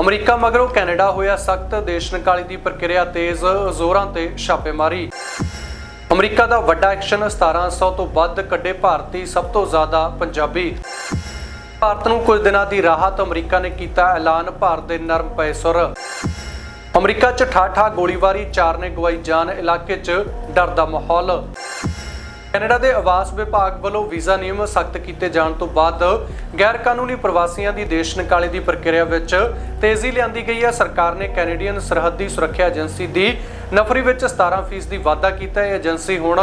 America ਮਗਰੋਂ Canada ਹੋਇਆ ਸਖਤ ਦੇਸ਼ ਨਿਕਾਲੀ ਦੀ ਪ੍ਰਕਿਰਿਆ ਤੇਜ਼ ਜ਼ੋਰਾਂ ਤੇ ਛਾਪੇਮਾਰੀ। ਅਮਰੀਕਾ ਦਾ ਵੱਡਾ ਐਕਸ਼ਨ 1700 ਤੋਂ ਵੱਧ ਕੱਢੇ ਭਾਰਤੀ ਸਭ ਤੋਂ ਜ਼ਿਆਦਾ ਪੰਜਾਬੀ। ਭਾਰਤ ਨੂੰ ਕੁਝ ਦਿਨਾਂ ਦੀ ਰਾਹਤ ਅਮਰੀਕਾ ਨੇ ਕੀਤਾ ਐਲਾਨ, ਭਾਰਤ ਦੇ ਨਰਮ ਪਏ ਸੁਰ। ਅਮਰੀਕਾ 'ਚ ਠਾਠਾ ਗੋਲੀਬਾਰੀ, ਚਾਰ ਨੇ ਗਵਾਈ ਜਾਨ, ਇਲਾਕੇ 'ਚ ਡਰ ਦਾ ਮਾਹੌਲ। ਕੈਨੇਡਾ ਦੇ ਆਵਾਸ ਵਿਭਾਗ ਵੱਲੋਂ ਵੀਜ਼ਾ ਨਿਯਮ ਸਖਤ ਕੀਤੇ ਜਾਣ ਤੋਂ ਬਾਅਦ ਗੈਰ ਕਾਨੂੰਨੀ ਪ੍ਰਵਾਸੀਆਂ ਦੀ ਦੇਸ਼ ਨਿਕਾਲੇ ਦੀ ਪ੍ਰਕਿਰਿਆ ਵਿੱਚ ਤੇਜ਼ੀ ਲਿਆਂਦੀ ਗਈ ਹੈ। ਸਰਕਾਰ ਨੇ ਕੈਨੇਡੀਅਨ ਸਰਹੱਦੀ ਸੁਰੱਖਿਆ ਏਜੰਸੀ ਦੀ ਨਫਰੀ ਵਿੱਚ 17% ਦੀ ਵਾਧਾ ਕੀਤਾ ਹੈ। ਏਜੰਸੀ ਹੁਣ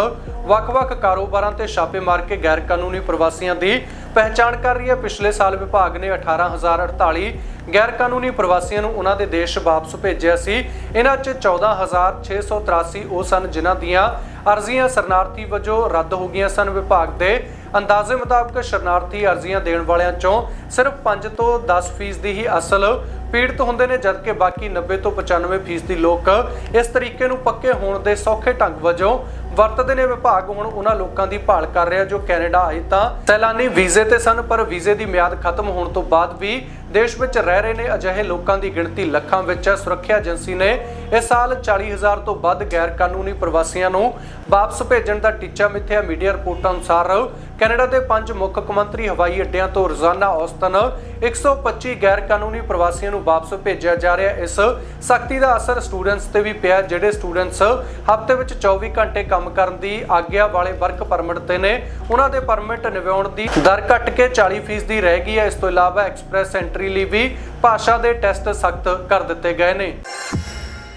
ਵੱਖ-ਵੱਖ ਕਾਰੋਬਾਰਾਂ ਤੇ ਛਾਪੇ ਮਾਰ ਕੇ ਗੈਰ ਕਾਨੂੰਨੀ ਪ੍ਰਵਾਸੀਆਂ ਦੀ ਪਹਿਚਾਣ ਕਰ ਰਹੀ ਹੈ। ਪਿਛਲੇ ਸਾਲ ਵਿਭਾਗ ਨੇ 18048 ਗੈਰ ਕਾਨੂੰਨੀ ਪ੍ਰਵਾਸੀਆਂ ਨੂੰ ਉਹਨਾਂ ਦੇ ਦੇਸ਼ ਵਾਪਸ ਭੇਜਿਆ ਸੀ। ਇਹਨਾਂ 'ਚ 14683 ਉਹ ਸਨ ਜਿਨ੍ਹਾਂ ਦੀਆਂ ਅਰਜ਼ੀਆਂ ਸ਼ਰਨਾਰਥੀ ਵਜੋਂ ਰੱਦ ਹੋ ਗਈਆਂ ਸਨ। ਵਿਭਾਗ ਦੇ ਅੰਦਾਜ਼ੇ ਮੁਤਾਬਕ ਸ਼ਰਨਾਰਥੀ ਅਰਜ਼ੀਆਂ ਦੇਣ ਵਾਲਿਆਂ 'ਚੋਂ ਸਿਰਫ 5 ਤੋਂ 10% ਦੀ ਹੀ ਅਸਲ ਪੀੜਤ ਹੁੰਦੇ ਨੇ, ਜਦਕਿ ਬਾਕੀ 90 ਤੋਂ 95% ਦੀ ਲੋਕ ਇਸ ਤਰੀਕੇ ਨੂੰ ਪੱਕੇ ਹੋਣ ਦੇ ਸੌਖੇ ਢੰਗ ਵਜੋਂ ਵਰਤਦੇ ਨੇ ਵਿਭਾਗ ਹੁਣ ਉਹਨਾਂ ਲੋਕਾਂ ਦੀ ਭਾਲ ਕਰ ਰਿਹਾ ਜੋ ਕੈਨੇਡਾ ਆਏ ਤਾਂ ਸੈਲਾਨੀ ਵੀਜ਼ੇ ਤੇ ਸਨ, ਪਰ ਵੀਜ਼ੇ ਦੀ ਮਿਆਦ ਖਤਮ ਹੋਣ ਤੋਂ ਬਾਅਦ ਵੀ ਦੇਸ਼ ਵਿੱਚ ਰਹਿ ਰਹੇ ਨੇ ਅਜਿਹੇ ਲੋਕਾਂ ਦੀ ਗਿਣਤੀ ਲੱਖਾਂ ਵਿੱਚ ਹੈ। ਸੁਰੱਖਿਆ ਏਜੰਸੀ ਨੇ ਇਸ ਸਾਲ 40000 ਤੋਂ ਵੱਧ ਗੈਰ ਕਾਨੂੰਨੀ ਪ੍ਰਵਾਸੀਆਂ ਨੂੰ ਵਾਪਸ ਭੇਜਣ ਦਾ ਟੀਚਾ ਮਿੱਥਿਆ। ਮੀਡੀਆ ਰਿਪੋਰਟਾਂ ਅਨੁਸਾਰ ਕੈਨੇਡਾ ਦੇ ਪੰਜ ਮੁੱਖ ਕਮੰਤਰੀ ਹਵਾਈ ਅੱਡਿਆਂ ਤੋਂ ਰੋਜ਼ਾਨਾ ਔਸਤਨ 125 ਗੈਰ ਕਾਨੂੰਨੀ ਪ੍ਰਵਾਸੀਆਂ ਨੂੰ ਵਾਪਸ ਭੇਜਿਆ ਜਾ ਰਿਹਾ। ਇਸ ਸਖਤੀ ਦਾ ਅਸਰ ਸਟੂਡੈਂਟਸ ਤੇ ਵੀ ਪਿਆ, ਜਿਹੜੇ ਸਟੂਡੈਂਟਸ ਹਫ਼ਤੇ ਵਿੱਚ 24 ਘੰਟੇ ਕੰਮ ਕਰਨ ਦੀ ਆਗਿਆ ਵਾਲੇ ਵਰਕ ਪਰਮਿਟ ਤੇ ਨੇ। ਉਹਨਾਂ ਦੇ ਪਰਮਿਟ ਨਿਵਾਉਣ ਦੀ ਦਰ ਘਟ ਕੇ 40% ਦੀ ਰਹਿ ਗਈ ਹੈ। ਇਸ ਤੋਂ ਇਲਾਵਾ ਐਕਸਪ੍ਰੈਸ ਐਂਟਰੀ ਲਈ ਵੀ ਭਾਸ਼ਾ ਦੇ ਟੈਸਟ ਸਖਤ ਕਰ ਦਿੱਤੇ ਗਏ ਨੇ।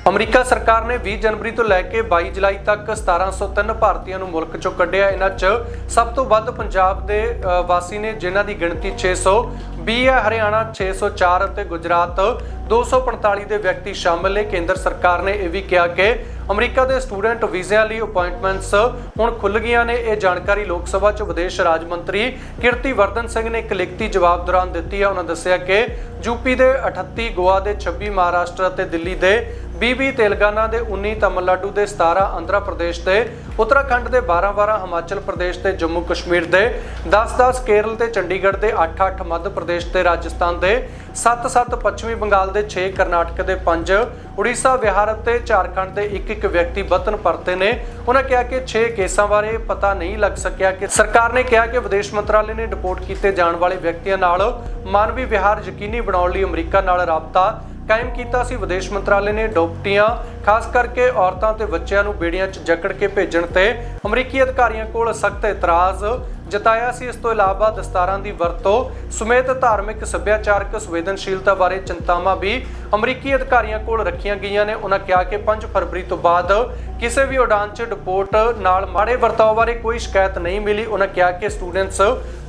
ਅਮਰੀਕਾ ਸਰਕਾਰ ਨੇ 20 ਜਨਵਰੀ ਤੋਂ ਲੈ ਕੇ 22 ਜੁਲਾਈ ਤੱਕ 1703 ਭਾਰਤੀਆਂ ਨੂੰ ਮੁਲਕ ਚੋਂ ਕੱਢਿਆ। ਇਹਨਾਂ 'ਚ ਸਭ ਤੋਂ ਵੱਧ ਪੰਜਾਬ ਦੇ ਵਾਸੀ ਨੇ, ਜਿਨ੍ਹਾਂ ਦੀ ਗਿਣਤੀ 620 ਹੈ। ਹਰਿਆਣਾ 604 ਅਤੇ ਗੁਜਰਾਤ 245 ਦੇ ਵਿਅਕਤੀ ਸ਼ਾਮਲ ਨੇ। ਕੇਂਦਰ ਸਰਕਾਰ ਨੇ ਇਹ ਵੀ ਕਿਹਾ ਕਿ ਅਮਰੀਕਾ ਦੇ ਸਟੂਡੈਂਟ ਵੀਜ਼ਿਆਂ ਲਈ ਅਪਾਇੰਟਮੈਂਟਸ ਹੁਣ ਖੁੱਲ ਗਈਆਂ ਨੇ। ਇਹ ਜਾਣਕਾਰੀ ਲੋਕ ਸਭਾ 'ਚ ਵਿਦੇਸ਼ ਰਾਜ ਮੰਤਰੀ ਕਿਰਤੀ ਵਰਧਨ ਸਿੰਘ ਨੇ ਇੱਕ ਲਿਖਤੀ ਜਵਾਬ ਦੌਰਾਨ ਦਿੱਤੀ ਹੈ। ਉਹਨਾਂ ਦੱਸਿਆ ਕਿ ਯੂਪੀ ਦੇ 38 ਗੋਆ ਦੇ 26 ਮਹਾਰਾਸ਼ਟਰ ਅਤੇ ਦਿੱਲੀ ਦੇ 20 ਤੇਲੰਗਾਨਾ ਦੇ 19 ਤਮਿਲਨਾਡੂ ਦੇ 17 ਆਂਧਰਾ ਪ੍ਰਦੇਸ਼ ਦੇ ਉੱਤਰਾਖੰਡ ਦੇ 12-12 ਹਿਮਾਚਲ ਪ੍ਰਦੇਸ਼ ਤੇ, ਜੰਮੂ ਕਸ਼ਮੀਰ ਦੇ 10-10 ਕੇਰਲ ਤੇ, ਚੰਡੀਗੜ੍ਹ ਦੇ 8-8 ਮੱਧ ਪ੍ਰਦੇਸ਼ ਤੇ, ਰਾਜਸਥਾਨ ਦੇ 7-7 ਪੱਛਮੀ ਬੰਗਾਲ ਦੇ 6 ਕਰਨਾਟਕ ਦੇ 5 ਉੜੀਸਾ, ਬਿਹਾਰ ਅਤੇ ਝਾਰਖੰਡ ਦੇ ਇੱਕ ਇੱਕ ਵਿਅਕਤੀ ਵਤਨ ਪਰਤੇ ਨੇ। ਉਹਨਾਂ ਕਿਹਾ ਕਿ 6 ਕੇਸਾਂ ਬਾਰੇ ਪਤਾ ਨਹੀਂ ਲੱਗ ਸਕਿਆ ਕਿ ਸਰਕਾਰ ਨੇ ਕਿਹਾ ਕਿ ਵਿਦੇਸ਼ ਮੰਤਰਾਲੇ ਨੇ ਰਿਪੋਰਟ ਕੀਤੇ ਜਾਣ ਵਾਲੇ ਵਿਅਕਤੀਆਂ ਨਾਲ ਮਾਨਵੀ ਵਿਹਾਰ ਯਕੀਨੀ ਬਣਾਉਣ ਲਈ ਅਮਰੀਕਾ ਨਾਲ ਰਾਬਤਾ ਕਾਇਮ ਕੀਤਾ ਸੀ। ਵਿਦੇਸ਼ ਮੰਤਰਾਲੇ ਨੇ ਡੋਪਟੀਆਂ, ਖਾਸ ਕਰਕੇ ਔਰਤਾਂ ਤੇ ਬੱਚਿਆਂ ਨੂੰ ਬੇੜੀਆਂ 'ਚ ਜਕੜ ਕੇ ਭੇਜਣ ਤੇ ਅਮਰੀਕੀ ਅਧਿਕਾਰੀਆਂ ਕੋਲ ਸਖਤ ਇਤਰਾਜ਼ ਜਤਾਇਆ ਸੀ। ਇਸ ਤੋਂ ਇਲਾਵਾ ਦਸਤਾਰਾਂ ਦੀ ਵਰਤੋਂ ਸਮੇਤ ਧਾਰਮਿਕ ਸੱਭਿਆਚਾਰਕ ਸੰਵੇਦਨਸ਼ੀਲਤਾ ਬਾਰੇ ਚਿੰਤਾਵਾਂ ਵੀ ਅਮਰੀਕੀ ਅਧਿਕਾਰੀਆਂ ਕੋਲ ਰੱਖੀਆਂ ਗਈਆਂ ਨੇ। ਉਹਨਾਂ ਕਿਹਾ ਕਿ 5 ਫਰਵਰੀ ਤੋਂ ਬਾਅਦ ਕਿਸੇ ਵੀ ਉਡਾਨ 'ਚ ਡਿਪੋਰਟ ਨਾਲ ਮਾੜੇ ਵਰਤਾਓ ਬਾਰੇ ਕੋਈ ਸ਼ਿਕਾਇਤ ਨਹੀਂ ਮਿਲੀ। ਉਹਨਾਂ ਕਿਹਾ ਕਿ ਸਟੂਡੈਂਟਸ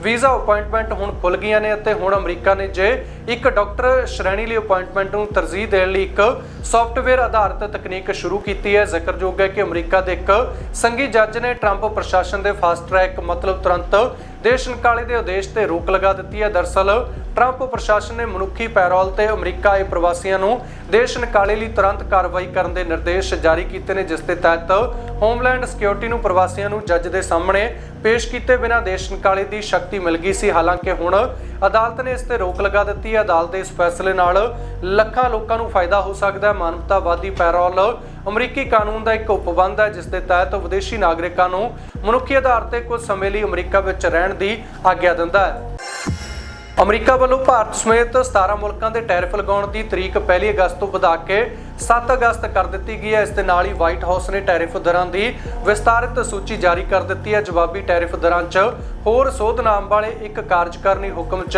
ਵੀਜ਼ਾ ਅਪਾਇੰਟਮੈਂਟ ਹੁਣ ਖੁੱਲ ਗਈਆਂ ਨੇ ਅਤੇ ਹੁਣ ਅਮਰੀਕਾ ਨੇ ਜੇ ਇੱਕ ਡਾਕਟਰ ਸ਼੍ਰੇਣੀ ਲਈ ਅਪਾਇੰਟਮੈਂਟ ਨੂੰ ਤਰਜੀਹ ਦੇਣ ਲਈ ਇੱਕ ਸੌਫਟਵੇਅਰ ਆਧਾਰਿਤ ਤਕਨੀਕ ਸ਼ੁਰੂ ਕੀਤੀ ਹੈ, ਜ਼ਿਕਰਯੋਗ ਹੈ ਕਿ ਅਮਰੀਕਾ ਦੇ ਇੱਕ ਸੰਘੀ ਜੱਜ ਨੇ ਟਰੰਪ ਪ੍ਰਸ਼ਾਸਨ ਦੇ ਫਾਸਟ ਟਰੈਕ ਮਤਲਬ ਤੁਰੰਤ ਦੇਸ਼ ਨਿਕਾਲੇ ਦੇ ਉਦੇਸ਼ ਤੇ ਰੋਕ ਲਗਾ ਦਿੱਤੀ ਹੈ। ਦਰਸਲ, ਟਰੰਪ ਪ੍ਰਸ਼ਾਸਨ ਨੇ ਮਨੁੱਖੀ ਪੈਰੋਲ ਤੇ ਅਮਰੀਕਾ ਆਏ ਪ੍ਰਵਾਸੀਆਂ ਨੂੰ ਦੇਸ਼ ਨਿਕਾਲੇ ਲਈ ਤੁਰੰਤ ਕਾਰਵਾਈ ਕਰਨ ਦੇ ਨਿਰਦੇਸ਼ ਜਾਰੀ ਕੀਤੇ ਨੇ, ਜਿਸ ਦੇ ਤਹਿਤ ਹੋਮਲੈਂਡ ਸਿਕਿਉਰਿਟੀ ਨੂੰ ਪ੍ਰਵਾਸੀਆਂ ਨੂੰ ਜੱਜ ਦੇ ਸਾਹਮਣੇ ਪੇਸ਼ ਕੀਤੇ ਬਿਨਾਂ ਦੇਸ਼ ਨਿਕਾਲੇ ਦੀ ਸ਼ਕਤੀ ਮਿਲ ਗਈ ਸੀ। ਹਾਲਾਂਕਿ ਹੁਣ ਅਦਾਲਤ ਨੇ ਇਸ ਤੇ ਰੋਕ ਲਗਾ ਦਿੱਤੀ ਹੈ। ਅਦਾਲਤ ਦੇ ਇਸ ਫੈਸਲੇ ਨਾਲ ਲੱਖਾਂ ਲੋਕਾਂ ਨੂੰ ਫਾਇਦਾ ਹੋ ਸਕਦਾ ਹੈ। ਮਾਨਵਤਾਵਾਦੀ ਪੈਰੋਲ ਅਮਰੀਕੀ ਕਾਨੂੰਨ ਦਾ ਇੱਕ ਉਪਬੰਧ ਹੈ, ਜਿਸ ਦੇ ਤਹਿਤ ਵਿਦੇਸ਼ੀ ਨਾਗਰਿਕਾਂ ਨੂੰ ਮਨੁੱਖੀ ਆਧਾਰ ਤੇ ਕੁਝ ਸਮੇਂ ਲਈ ਅਮਰੀਕਾ ਵਿੱਚ ਰਹਿਣ ਦੀ ਆਗਿਆ ਦਿੰਦਾ ਹੈ। ਅਮਰੀਕਾ ਵੱਲੋਂ ਭਾਰਤ ਸਮੇਤ 17 ਮੁਲਕਾਂ ਦੇ ਟੈਰਿਫ ਲਗਾਉਣ ਦੀ ਤਰੀਕ 1 ਅਗਸਤ ਤੋਂ ਵਧਾ ਕੇ 7 ਅਗਸਤ ਕਰ ਦਿੱਤੀ ਗਈ ਹੈ। ਇਸ ਦੇ ਨਾਲ ਹੀ ਵਾਈਟ ਹਾਊਸ ਨੇ ਟੈਰਿਫ ਦਰਾਂ ਦੀ ਵਿਸਤਾਰਿਤ ਸੂਚੀ ਜਾਰੀ ਕਰ ਦਿੱਤੀ ਹੈ। ਜਵਾਬੀ ਟੈਰਿਫ ਦਰਾਂ 'ਚ ਹੋਰ ਸੋਧ ਨਾਮ ਵਾਲੇ ਇੱਕ ਕਾਰਜਕਾਰਨੀ ਹੁਕਮ 'ਚ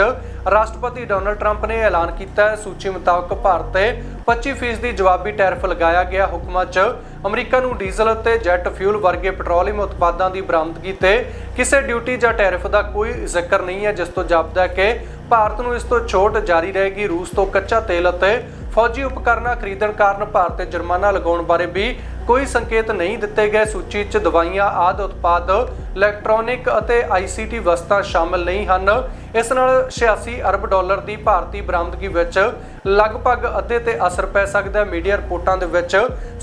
ਰਾਸ਼ਟਰਪਤੀ ਡੋਨਲਡ ਟਰੰਪ ਨੇ ਐਲਾਨ ਕੀਤਾ ਹੈ। ਸੂਚੀ ਮੁਤਾਬਕ ਭਾਰਤ ਤੇ 25% ਦੀ ਜਵਾਬੀ ਟੈਰਿਫ ਲਗਾਇਆ ਗਿਆ ਹੁਕਮਾਂ 'ਚ ਅਮਰੀਕਾ ਨੂੰ ਡੀਜ਼ਲ ਅਤੇ ਜੈਟ ਫਿਊਲ ਵਰਗੇ ਪੈਟਰੋਲੀਅਮ ਉਤਪਾਦਾਂ ਦੀ ਬਰਾਮਦਗੀ ਤੇ ਕਿਸੇ ਡਿਊਟੀ ਜਾਂ ਟੈਰਿਫ ਦਾ ਕੋਈ ਜ਼ਿਕਰ ਨਹੀਂ ਹੈ, ਜਿਸ ਤੋਂ ਜਾਪਦਾ ਹੈ ਕਿ ਭਾਰਤ ਨੂੰ ਇਸ ਤੋਂ ਛੋਟ ਜਾਰੀ ਰਹੇਗੀ ਰੂਸ ਤੋਂ ਕੱਚਾ ਤੇਲ ਅਤੇ ਫੌਜੀ ਉਪਕਰਨਾਂ ਖਰੀਦਣ ਕਾਰਨ ਭਾਰਤ ਤੇ ਜੁਰਮਾਨਾ ਲਗਾਉਣ ਬਾਰੇ ਵੀ ਕੋਈ ਸੰਕੇਤ ਨਹੀਂ ਦਿੱਤੇ ਗਏ। ਸੂਚੀ 'ਚ ਦਵਾਈਆਂ, ਆਦਿ ਉਤਪਾਦ ਇਲੈਕਟ੍ਰੋਨਿਕ ਅਤੇ ਆਈਸੀਟੀ ਵਸਤਾਂ ਸ਼ਾਮਲ ਨਹੀਂ ਹਨ। ਇਸ ਨਾਲ 86 ਅਰਬ ਡਾਲਰ ਦੀ ਭਾਰਤੀ ਬਰਾਮਦਗੀ ਵਿੱਚ ਲਗਭਗ ਅੱਧੇ ਤੇ ਅਸਰ ਪੈ ਸਕਦਾ ਹੈ। ਮੀਡੀਆ ਰਿਪੋਰਟਾਂ ਦੇ ਵਿੱਚ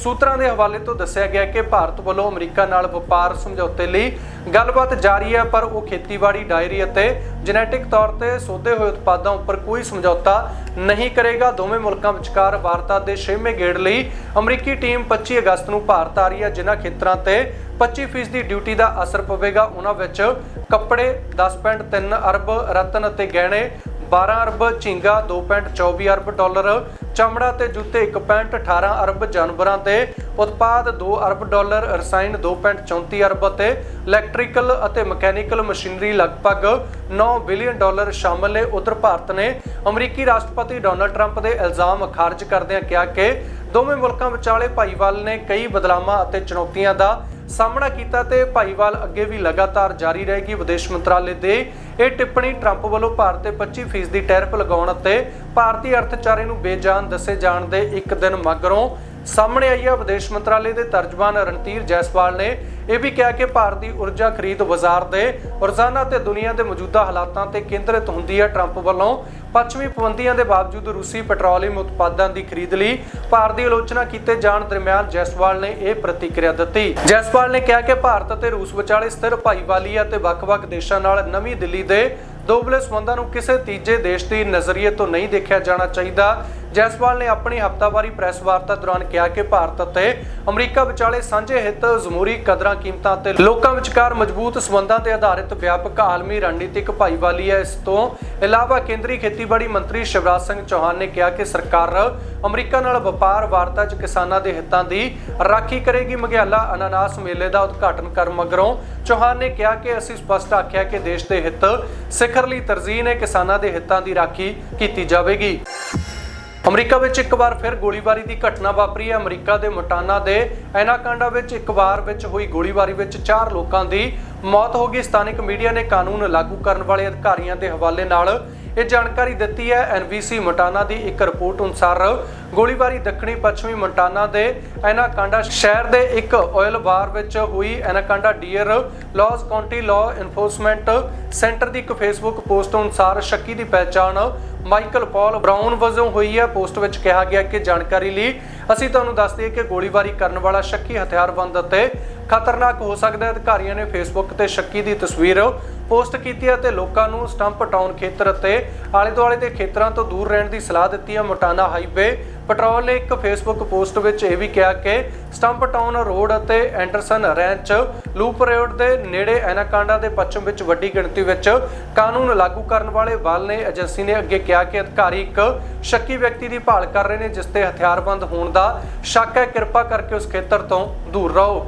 ਸੂਤਰਾਂ ਦੇ ਹਵਾਲੇ ਤੋਂ ਦੱਸਿਆ ਗਿਆ ਕਿ ਭਾਰਤ ਵੱਲੋਂ ਅਮਰੀਕਾ ਨਾਲ ਵਪਾਰ ਸਮਝੌਤੇ ਲਈ ਗੱਲਬਾਤ ਜਾਰੀ ਹੈ, ਪਰ ਉਹ ਖੇਤੀਬਾੜੀ ਡਾਇਰੀ ਅਤੇ ਜੈਨੇਟਿਕ ਤੌਰ ਤੇ ਸੋਧੇ ਹੋਏ ਉਤਪਾਦਾਂ ਉੱਪਰ ਕੋਈ ਸਮਝੌਤਾ ਨਹੀਂ ਕਰੇਗਾ। ਦੋਵੇਂ ਮੁਲਕਾਂ ਵਿਚਕਾਰ ਵਾਰਤਾ ਦੇ 6ਵੇਂ ਗੇੜ ਲਈ ਅਮਰੀਕੀ ਟੀਮ 25 ਅਗਸਤ ਨੂੰ ਭਾਰਤ ਆ ਰਹੀ ਹੈ, ਜਿਨ੍ਹਾਂ ਖੇਤਰਾਂ ਤੇ 25% ਦੀ ਡਿਊਟੀ ਦਾ ਅਸਰ ਪਵੇਗਾ। ਉਹਨਾਂ ਵਿੱਚ ਕੱਪੜੇ 10.3 ਅਰਬ, ਰਤਨ ਅਤੇ ਗਹਿਣੇ 12 ਅਰਬ, ਝੀਂਗਾ 2.24 ਅਰਬ ਡਾਲਰ, ਚਮੜਾ ਤੇ ਜੁੱਤੇ 1.18 ਅਰਬ, ਜਾਨਵਰਾਂ ਤੇ ਉਤਪਾਦ 2 ਅਰਬ ਡਾਲਰ, ਰਸਾਇਣ 2.34 ਅਰਬ ਅਤੇ ਇਲੈਕਟ੍ਰੀਕਲ ਅਤੇ ਮਕੈਨੀਕਲ ਮਸ਼ੀਨਰੀ ਲਗਭਗ 9 ਬਿਲੀਅਨ ਡਾਲਰ ਸ਼ਾਮਲ ਨੇ। ਉਧਰ ਭਾਰਤ ਨੇ ਅਮਰੀਕੀ ਰਾਸ਼ਟਰਪਤੀ ਡੋਨਲਡ ਟਰੰਪ ਦੇ ਇਲਜ਼ਾਮ ਖਾਰਜ ਕਰਦਿਆਂ ਕਿਹਾ ਕਿ ਦੋਵੇਂ ਮੁਲਕਾਂ ਵਿਚਾਲੇ ਭਾਈਵਾਲ ਨੇ ਕਈ ਬਦਲਾਵਾਂ ਅਤੇ ਚੁਣੌਤੀਆਂ ਦਾ ਸਾਹਮਣਾ ਕੀਤਾ ਤੇ ਭਾਈਵਾਲ ਅੱਗੇ ਵੀ ਲਗਾਤਾਰ ਜਾਰੀ ਰਹੇਗੀ। ਵਿਦੇਸ਼ ਮੰਤਰਾਲੇ ਦੇ ਇਹ ਟਿੱਪਣੀ ਟਰੰਪ ਵੱਲੋਂ ਭਾਰਤ ਤੇ 25% ਦੀ ਟੈਰਿਫ ਲਗਾਉਣ ਅਤੇ ਭਾਰਤੀ ਅਰਥਚਾਰੇ ਨੂੰ ਬੇਜਾਨ ਦੱਸੇ ਜਾਣ ਦੇ ਇੱਕ ਦਿਨ ਮਗਰੋਂ ਸਾਹਮਣੇ ਆਈ ਹੈ, ਵਿਦੇਸ਼ ਮੰਤਰਾਲੇ ਦੇ ਤਰਜਮਾਨ ਰਣਧੀਰ ਜੈਸਵਾਲ ਨੇ ਇਹ ਵੀ ਕਿਹਾ ਕਿ ਭਾਰਤ ਦੀ ਊਰਜਾ ਖਰੀਦ ਬਾਜ਼ਾਰ ਦੇ ਰੋਜ਼ਾਨਾ ਤੇ ਦੁਨੀਆ ਦੇ ਮੌਜੂਦਾ ਹਾਲਾਤਾਂ ਤੇ ਕੇਂਦਰਿਤ ਹੁੰਦੀ ਹੈ ਟਰੰਪ ਵੱਲੋਂ। ਪੱਛਮੀ ਪਾਬੰਦੀਆਂ ਦੇ ਬਾਵਜੂਦ ਰੂਸੀ ਪੈਟਰੋਲੀਅਮ ਉਤਪਾਦਾਂ ਦੀ ਖਰੀਦ ਲਈ ਭਾਰਤ ਦੀ ਆਲੋਚਨਾ ਕੀਤੇ ਜਾਣ ਦਰਮਿਆਨ ਜੈਸਵਾਲ ਨੇ ਇਹ ਪ੍ਰਤੀਕਿਰਿਆ ਦਿੱਤੀ। ਜੈਸਵਾਲ ਨੇ ਕਿਹਾ ਕਿ ਭਾਰਤ ਅਤੇ ਰੂਸ ਵਿਚਾਲੇ ਸਥਿਰ ਭਾਈਵਾਲੀ ਹੈ ਅਤੇ ਵੱਖ-ਵੱਖ ਦੇਸ਼ਾਂ ਨਾਲ ਨਵੀਂ ਦਿੱਲੀ ਦੇ ਦੋਬਲੇ ਸੰਬੰਧਾਂ ਨੂੰ ਕਿਸੇ ਤੀਜੇ ਦੇਸ਼ ਦੀ ਨਜ਼ਰੀਏ ਤੋਂ ਨਹੀਂ ਦੇਖਿਆ ਜਾਣਾ ਚਾਹੀਦਾ। ਜੈਸਵਾਲ ਨੇ ਆਪਣੀ ਹਫ਼ਤਾਵਾਰੀ ਪ੍ਰੈਸ ਵਾਰਤਾ ਦੌਰਾਨ ਕਿਹਾ ਕਿ ਭਾਰਤ ਅਤੇ ਅਮਰੀਕਾ ਵਿਚਾਲੇ ਸਾਂਝੇ ਹਿੱਤ, ਜ਼ਮੂਰੀ ਕਦਰਾਂ, ਕੀਮਤਾਂ ਅਤੇ ਲੋਕਾਂ ਵਿਚਕਾਰ ਮਜ਼ਬੂਤ ਸੰਬੰਧਾਂ ਤੇ ਆਧਾਰਿਤ ਵਿਆਪਕ ਆਲਮੀ ਰਣਨੀਤਿਕ ਭਾਈਵਾਲੀ ਹੈ। ਇਸ ਤੋਂ ਇਲਾਵਾ ਕੇਂਦਰੀ ਖੇਤੀਬਾੜੀ ਮੰਤਰੀ ਸ਼ਿਵਰਾਜ ਸਿੰਘ ਚੌਹਾਨ ਨੇ ਕਿਹਾ ਕਿ ਸਰਕਾਰ ਅਮਰੀਕਾ ਨਾਲ ਵਪਾਰ ਵਾਰਤਾ 'ਚ ਕਿਸਾਨਾਂ ਦੇ ਹਿੱਤਾਂ ਦੀ ਰਾਖੀ ਕਰੇਗੀ। ਮਗਿਆਲਾ ਅਨਾਨਾਸ ਮੇਲੇ ਦਾ ਉਦਘਾਟਨ ਕਰਨ ਮਗਰੋਂ ਚੌਹਾਨ ਨੇ ਕਿਹਾ ਕਿ ਅਸੀਂ ਸਪਸ਼ਟ ਆਖਿਆ ਕਿ ਦੇਸ਼ ਦੇ ਹਿੱਤ ਸਿੱਖ ਲਈ ਤਰਜੀਹ ਨੇ ਕਿਸਾਨਾਂ ਦੇ ਹਿੱਤਾਂ ਦੀ ਰਾਖੀ ਕੀਤੀ ਜਾਵੇਗੀ। ਅਮਰੀਕਾ ਵਿੱਚ ਇੱਕ ਵਾਰ ਫਿਰ ਗੋਲੀਬਾਰੀ ਦੀ ਘਟਨਾ ਵਾਪਰੀ। ਹੈ ਅਮਰੀਕਾ ਦੇ ਮੋਟਾਨਾ ਦੇ ਐਨਾਕਾਂਡਾ ਵਿੱਚ ਇੱਕ ਵਾਰ ਵਿੱਚ ਹੋਈ ਗੋਲੀਬਾਰੀ ਵਿੱਚ 4 ਲੋਕਾਂ ਦੀ ਮੌਤ ਹੋ ਗਈ। ਸਥਾਨਕ ਮੀਡੀਆ ਨੇ ਕਾਨੂੰਨ ਲਾਗੂ ਕਰਨ ਵਾਲੇ ਅਧਿਕਾਰੀਆਂ ਦੇ ਹਵਾਲੇ ਨਾਲ ਇਹ ਜਾਣਕਾਰੀ ਦਿੱਤੀ ਹੈ ਐਨਬੀਸੀ ਮੋਟਾਨਾ ਦੀ ਇੱਕ ਰਿਪੋਰਟ ਅਨੁਸਾਰ। ਗੋਲੀਬਾਰੀ ਦੱਖਣੀ ਪੱਛਮੀ ਮੋਟਾਨਾ ਦੇ ਐਨਾਕਾਂਡਾ ਸ਼ਹਿਰ ਦੇ ਇੱਕ ਆਇਲ ਬਾਰ ਵਿੱਚ ਹੋਈ Anaconda Deer Lodge County law enforcement center ਦੀ ਇੱਕ ਫੇਸਬੁੱਕ ਪੋਸਟ ਅਨੁਸਾਰ ਸ਼ੱਕੀ ਦੀ ਪਹਿਚਾਣ ਮਾਈਕਲ ਪੌਲ ਬ੍ਰਾਊਨ ਵਜੋਂ ਹੋਈ ਹੈ। ਪੋਸਟ ਵਿੱਚ ਕਿਹਾ ਗਿਆ ਕਿ ਜਾਣਕਾਰੀ ਲਈ ਅਸੀਂ ਤੁਹਾਨੂੰ ਦੱਸ ਦਈਏ ਕਿ ਗੋਲੀਬਾਰੀ ਕਰਨ ਵਾਲਾ ਸ਼ੱਕੀ ਹਥਿਆਰਬੰਦ ਅਤੇ ਖਤਰਨਾਕ ਹੋ ਸਕਦਾ ਹੈ। ਅਧਿਕਾਰੀਆਂ ਨੇ ਫੇਸਬੁੱਕ ਤੇ ਸ਼ੱਕੀ ਦੀ ਤਸਵੀਰ ਪੋਸਟ ਕੀਤੀ ਹੈ ਤੇ ਲੋਕਾਂ ਨੂੰ ਸਟੰਪ ਟਾਊਨ ਖੇਤਰ ਅਤੇ ਆਲੇ ਦੁਆਲੇ ਦੇ ਖੇਤਰਾਂ ਤੋਂ ਦੂਰ ਰਹਿਣ ਦੀ ਸਲਾਹ ਦਿੱਤੀ ਹੈ। ਮੋਟਾਨਾ ਹਾਈਵੇ ਪੈਟਰੋਲ ਨੇ ਇੱਕ ਫੇਸਬੁੱਕ ਪੋਸਟ ਵਿੱਚ ਇਹ ਵੀ ਕਿਹਾ ਕਿ ਸਟੰਪ ਟਾਊਨ ਰੋਡ ਅਤੇ ਐਂਡਰਸਨ ਰੈਂਚ ਲੂਪ ਰੋਡ ਦੇ ਨੇੜੇ ਐਨਾਕਾਂਡਾ ਦੇ ਪੱਛਮ ਵਿੱਚ ਵੱਡੀ ਗਿਣਤੀ ਵਿੱਚ ਕਾਨੂੰਨ ਲਾਗੂ ਕਰਨ ਵਾਲੇ ਬਲ ਨੇ। ਏਜੰਸੀ ਨੇ ਅੱਗੇ ਕਿਹਾ ਕਿ ਅਧਿਕਾਰੀ ਇੱਕ ਸ਼ੱਕੀ ਵਿਅਕਤੀ ਦੀ ਭਾਲ ਕਰ ਰਹੇ ਨੇ, ਜਿਸ ਤੇ ਹਥਿਆਰਬੰਦ ਹੋਣ ਦਾ ਸ਼ੱਕ ਹੈ। ਕਿਰਪਾ ਕਰਕੇ ਉਸ ਖੇਤਰ ਤੋਂ ਦੂਰ ਰਹੋ।